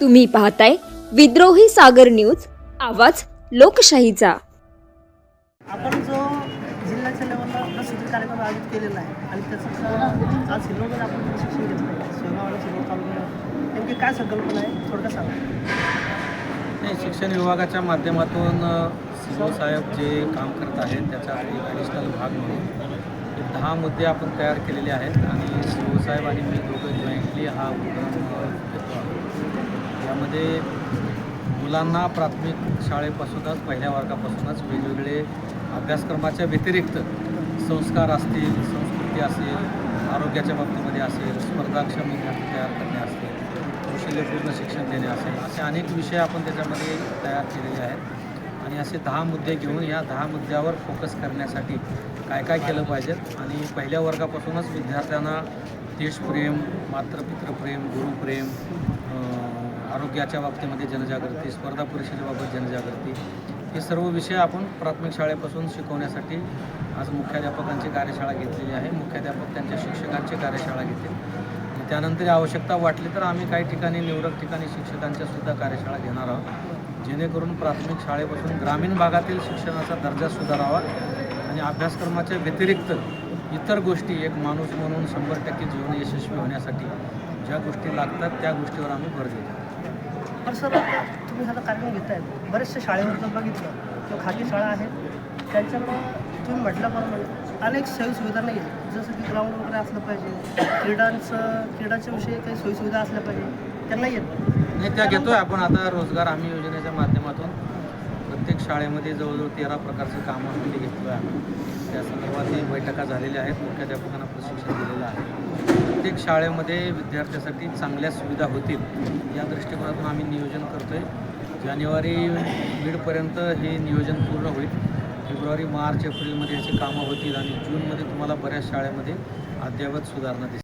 तुम्ही पाहताय विद्रोही सागर न्यूज आवाज लोकशाहीचा. आपण जो जिल्ह्याच्या लेवलला कार्यक्रम आयोजित केलेला आहे आणि त्याचं आज सिल्लोडमध्ये आपण प्रशिक्षण घेतलं आहे सिल्लोड नेमकी काय संकल्पना आहे? थोडक्यात सांगा. नाही शिक्षण विभागाच्या माध्यमातून सी साहेब जे काम करत आहेत त्याचा एक ॲडिशनल भाग म्हणून दहा मुद्दे आपण तयार केलेले आहेत. आणि सी साहेब आणि मी दोघं जॉईंटली हा उपक्रम त्यामध्ये मुलांना प्राथमिक शाळेपासूनच पहिल्या वर्गापासूनच वेगवेगळे अभ्यासक्रमाच्या व्यतिरिक्त संस्कार असतील संस्कृती असेल आरोग्याच्या बाबतीमध्ये असेल स्पर्धाक्षम विद्यार्थी तयार करणे असतील कौशल्यपूर्ण शिक्षण देणे असेल असे अनेक विषय आपण त्याच्यामध्ये तयार केलेले आहेत. आणि असे दहा मुद्दे घेऊन या दहा मुद्द्यावर फोकस करण्यासाठी काय काय केलं पाहिजे? आणि पहिल्या वर्गापासूनच विद्यार्थ्यांना देशप्रेम मातृपितृप्रेम गुरुप्रेम आरोग्याच्या बाबतीमध्ये जनजागृती स्पर्धा परिषदेबाबत जनजागृती हे सर्व विषय आपण प्राथमिक शाळेपासून शिकवण्यासाठी आज मुख्याध्यापकांची कार्यशाळा घेतलेली आहे. मुख्याध्यापक त्यांच्या शिक्षकांची कार्यशाळा घेतील. त्यानंतर आवश्यकता वाटली तर आम्ही काही ठिकाणी निवडक ठिकाणी शिक्षकांच्या सुद्धा कार्यशाळा घेणार आहोत. जेणेकरून प्राथमिक शाळेपासून ग्रामीण भागातील शिक्षणाचा दर्जा सुधारावा आणि अभ्यासक्रमाच्या व्यतिरिक्त इतर गोष्टी एक माणूस म्हणून शंभर टक्के जीवन यशस्वी होण्यासाठी ज्या गोष्टी लागतात त्या गोष्टीवर आम्ही भर देतो. पण सर आता तुम्ही हा कार्यक्रम घेत बरेचशा शाळेवर जर बघितलं किंवा खाजगी शाळा आहेत त्यांच्यामुळं तुम्ही म्हटल्याप्रमाणे अनेक सोयीसुविधा नाही आहेत जसं की ग्राउंड वगैरे असलं पाहिजे. क्रीडांचं क्रीडाच्या विषयी काही सोयीसुविधा असल्या पाहिजे. त्या नाही आहेत नाही त्या घेतोय आपण आता रोजगार हमी योजनेच्या माध्यमातून. प्रत्येक शाळेमध्ये जवळजवळ तेरा प्रकारचं कामं घेतलं आहे त्या संदर्भात बैठका झालेल्या आहेत. मुख्याध्यापकांना प्रशिक्षण दिलेलं आहे. प्रत्येक शाळेमध्ये विद्यार्थ्यासाठी चांगल्या सुविधा होतील या दृष्टिकोनातून आम्ही नियोजन करतो आहे जानेवारी मिडपर्यंत हे नियोजन पूर्ण होईल. फेब्रुवारी मार्च एप्रिलमध्ये याची कामं होतील आणि जूनमध्ये तुम्हाला बऱ्याच शाळेमध्ये अद्ययावत सुधारणा दिसेल.